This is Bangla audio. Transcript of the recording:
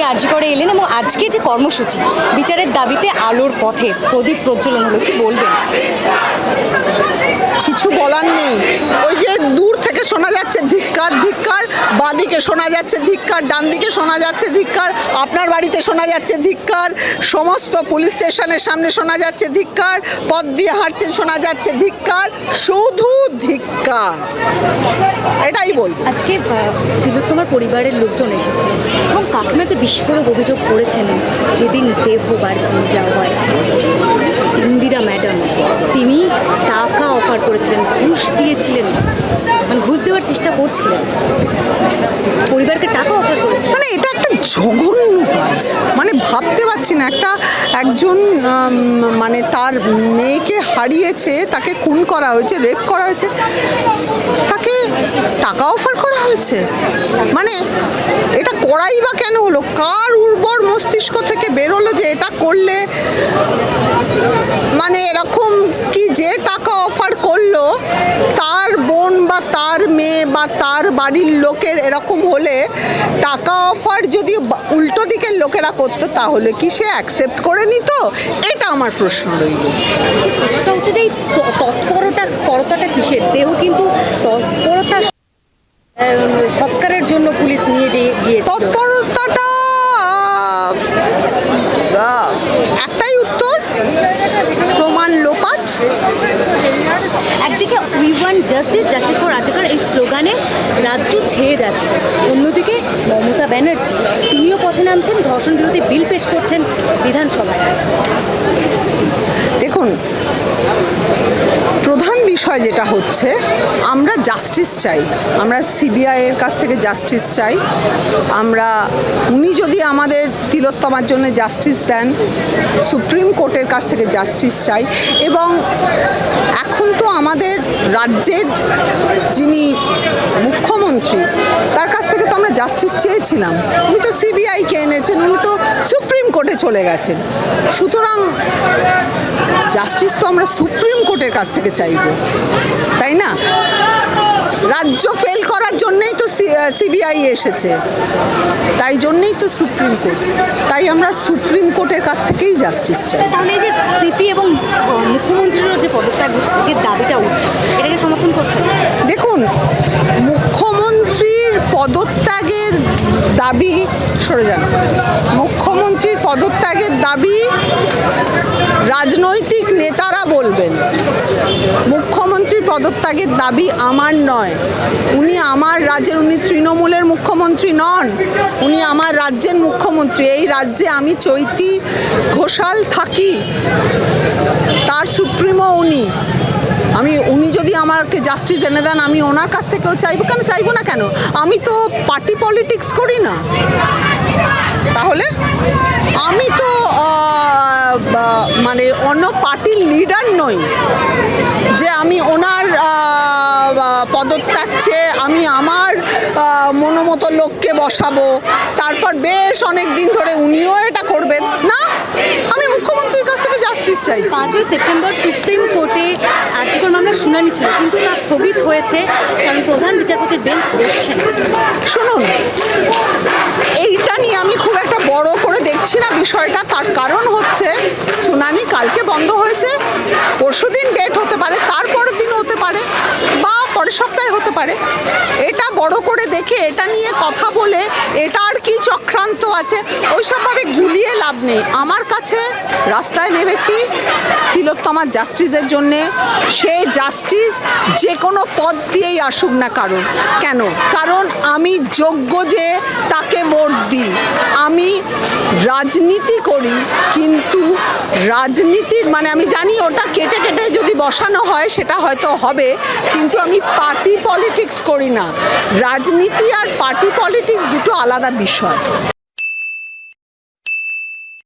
আপনি আর্জি করে এলেন এবং আজকে যে কর্মসূচি, বিচারের দাবিতে আলোর পথে প্রদীপ প্রজ্বলন হলো, কি বলবেন? কিছু বলার নেই। থেকে শোনা যাচ্ছে ধিক্কার ধিক্কার, বাদিকে শোনা যাচ্ছে ধিক্কার ডান দিকে শোনা যাচ্ছে ধিক্কার, আপনার বাড়িতে শোনা যাচ্ছে ধিক্কার, সমস্ত পুলিশ স্টেশনের সামনে শোনা যাচ্ছে ধিক্কার, পথ দিয়ে হাঁটছেন শোনা যাচ্ছে ধিক্কার, শুধু ধিক্কার। এটাই বল আজকে তিলোত্তমার পরিবারের লোকজন এসেছিল এবং কাকিমা যে বিস্ফোরক অভিযোগ করেছেন, যেদিন দেহ বার যাওয়া হয় ইন্দিরা ম্যাডাম তিনি টাকা অফার করেছিলেন, ঘুষ দিয়েছিলেন মানে ঘুষ দেওয়ার চেষ্টা করছিলেন। পরিবারকে টাকা অফার করেছিলেন। মানে এটা একটা জঘন্য কাজ। মানে ভাবতে পারছি না, একটা একজন মানে তার মেয়েকে হারিয়েছে, তাকে খুন করা হয়েছে রেপ করা হয়েছে, তাকে টাকা অফার করা হয়েছে? মানে এটা করাই বা কেন হলো? কার উর্বর মস্তিষ্ক থেকে বেরোলো যে এটা করলে? মানে এরকম কি যে টাকা অফার করল বোন বা তার মেয়ে বা তার বাড়ির লোকের এরকম হলে টাকা অফার যদি উল্টো দিকের লোকেরা করতো তাহলে কি সে অ্যাকসেপ্ট করে নিত? এটা আমার প্রশ্ন রইল। প্রশ্নটা হচ্ছে যে তৎপরতা কিসের? দেহ কিন্তু তৎপরতা সৎকারের জন্য পুলিশ নিয়ে যে তৎপর তৎপরতাটা জাস্টিস জাস্টিস ফর আর্যকর এই স্লোগানে রাজ্য ছেয়ে যাচ্ছে। অন্যদিকে, মমতা ব্যানার্জি, তিনিও পথে নামছেন, ধর্ষণ বিরোধী বিল পেশ করছেন বিধানসভায়। দেখুন, প্রধান বিষয় যেটা হচ্ছে, আমরা জাস্টিস চাই। আমরা সিবিআইয়ের কাছ থেকে জাস্টিস চাই। আমরা, উনি যদি আমাদের তিলোত্তমার জন্য জাস্টিস দেন সুপ্রিম কোর্টের কাছ থেকে জাস্টিস চাই। এবং এখন তো আমাদের রাজ্যের যিনি মুখ্যমন্ত্রী তার কাছ থেকে তো আমরা জাস্টিস চেয়েছিলাম। উনি তো সিবিআইকে এনেছেন উনি তো সুপ্রিম কোর্টে চলে গেছেন। সুতরাং জাস্টিস তো আমরা সুপ্রিম কোর্টের কাছ থেকে চাইব তাই না? রাজ্য ফেল করার জন্যেই তো সিবিআই এসেছে তাই জন্যেই তো সুপ্রিম কোর্ট তাই আমরা সুপ্রিম কোর্টের কাছ থেকেই জাস্টিস চাই। তাহলে যে সিপি এবং আহ, মুখ্যমন্ত্রীরও যে পদত্যাগের দাবিটা উঠছে এটাকে সমর্থন করছেন দেখুন মুখ্যমন্ত্রীর পদত্যাগের দাবি সরে যান। মুখ্যমন্ত্রীর পদত্যাগের দাবি রাজনৈতিক নেতারা বলবেন। মুখ্যমন্ত্রীর পদত্যাগের দাবি আমার নয়। উনি আমার রাজ্যের, উনি তৃণমূলের মুখ্যমন্ত্রী নন। উনি আমার রাজ্যের মুখ্যমন্ত্রী। এই রাজ্যে আমি চৈতি ঘোষাল থাকি। তার সুপ্রিমো উনি। আমি, উনি যদি আমাকে জাস্টিস এনে দেন, আমি ওনার কাছ থেকেও চাইব। কেন চাইব না কেন? আমি তো পার্টি পলিটিক্স করি না। তাহলে? আমি তো মানে অন্য পার্টির লিডার নই। যে আমি ওনার পদত্যাগ চেয়ে আমি আমার মনোমতো লোককে বসাবো। তারপর বেশ অনেক দিন ধরে উনিও এটা করবেন। না আমি মুখ্যমন্ত্রীর কাছ থেকে জাস্টিস চাইছি। পাঁচই সেপ্টেম্বর সুপ্রিম কোর্টে আর্যকর মামলার শুনানি ছিল কিন্তু তা স্থগিত হয়েছে কারণ প্রধান বিচারপতির বেঞ্চ বসছেন শুনুন এইটা নিয়ে আমি খুব একটা বড় করে দেখছি না বিষয়টা। তার কারণ হচ্ছে শুনানি কালকে বন্ধ হয়েছে পরশুদিন ডেট হতে পারে তারপরের দিন হতে পারে বা পরের সপ্তাহে হতে পারে। এটা বড় করে দেখে এটা নিয়ে কথা বলে চক্রান্ত আছে, ওইসবভাবে গুলিয়ে লাভ নেই। আমার কাছে রাস্তায় নেমেছি তিলোত্তমার জাস্টিসের জন্যে। সেই জাস্টিস যে কোনো পদ দিয়েই আসুক না কারণ কেন? কারণ আমি যোগ্য যে তাকে ভোট দিই। আমি রাজনীতি করি, কিন্তু রাজনীতির মানে আমি জানি ওটা কেটে কেটে যদি বসানো হয়, সেটা হয়তো হবে, কিন্তু আমি পার্টি পলিটিক্স করি না। রাজনীতি আর পার্টি পলিটিক্স দুটো আলাদা বিষয়।